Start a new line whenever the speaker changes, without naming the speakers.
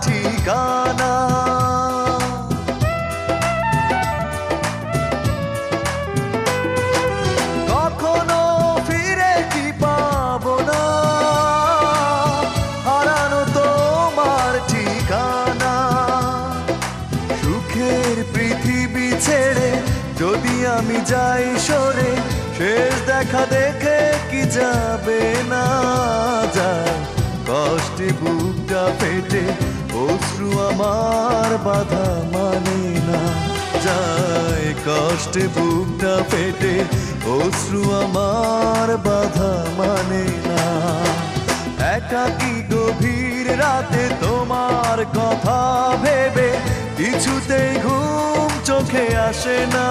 ঠিকানা। পৃথিবী ছেড়ে যদি আমি যাই সরে, শেষ দেখা দেখে কি যাবে না? যায় কষ্টে বুকটা পেটে আমার বাধা মানে না। যায় কষ্টে বুকটা পেটে অশ্রু আমার বাধা মানে না। একাকি গভীর রাতে তোমার কথা ভেবে, কিছুতেই ঘুম চোখে আসে না।